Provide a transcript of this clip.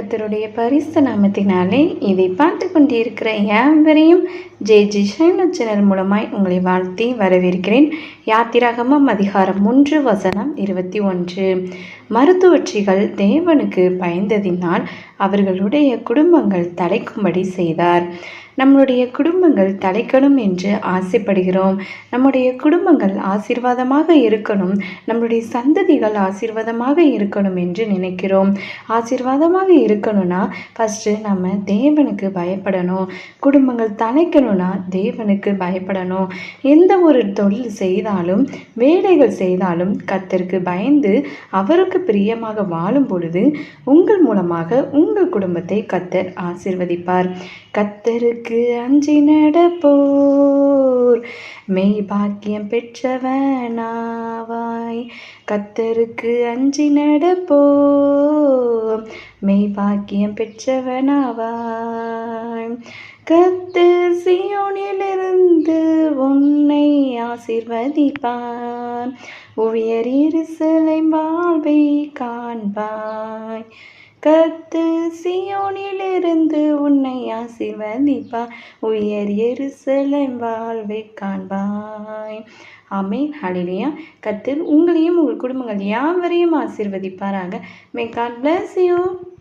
கத்தருடைய பரிசு நாமத்தினாலே இதை பார்த்து கொண்டிருக்கிற யாவரையும் ஜே ஜி சைன சேனல் மூலமாய் உங்களை வாழ்த்தி வரவேற்கிறேன். யாத்திராகமம் அதிகாரம் மூன்று வசனம் இருபத்தி ஒன்று. மருத்துவற்றிகள் தேவனுக்கு பயந்ததினால் அவர்களுடைய குடும்பங்கள் தலைக்கும்படி செய்தார். நம்முடைய குடும்பங்கள் தலைக்கணும் என்று ஆசைப்படுகிறோம். நம்முடைய குடும்பங்கள் ஆசீர்வாதமாக இருக்கணும். நம்முடைய சந்ததிகள் ஆசீர்வாதமாக இருக்கணும் என்று நினைக்கிறோம். ஆசீர்வாதமாக இருக்கணும்னா ஃபஸ்ட்டு நம்ம தேவனுக்கு பயப்படணும். குடும்பங்கள் தலைக்கணும் தலைக்கணும்னா தேவனுக்கு பயப்படணும். எந்த ஒரு தொழில் செய்தாலும் வேலைகள் செய்தாலும் கத்தருக்கு பயந்து அவருக்கு பிரியமாக வாழும் பொழுது உங்கள் மூலமாக உங்கள் குடும்பத்தை கத்தர் ஆசிர்வதிப்பார். கத்தருக்கு அஞ்சி நடப்போர். மெய் பாக்கியம் பெற்றவனாவாய். கத்தருக்கு அஞ்சி நடப்போம் மெய் பாக்கியம் பெற்றவனாவாய். கத்து சியோனிலிருந்து உன்னை ஆசிர்வதிப்பார் உயர் இருசலை வாழ்வை காண்பாய். கத்து சியோனிலிருந்து உன்னை ஆசிர்வதிப்பார். உயர் எருசலேம் வாழ்வை காண்பாய். ஆமே ஹலிலியா கத்தில் உங்களையும் உங்கள் குடும்பங்கள் யாவரையும் ஆசிர்வதிப்பாராக. May God bless you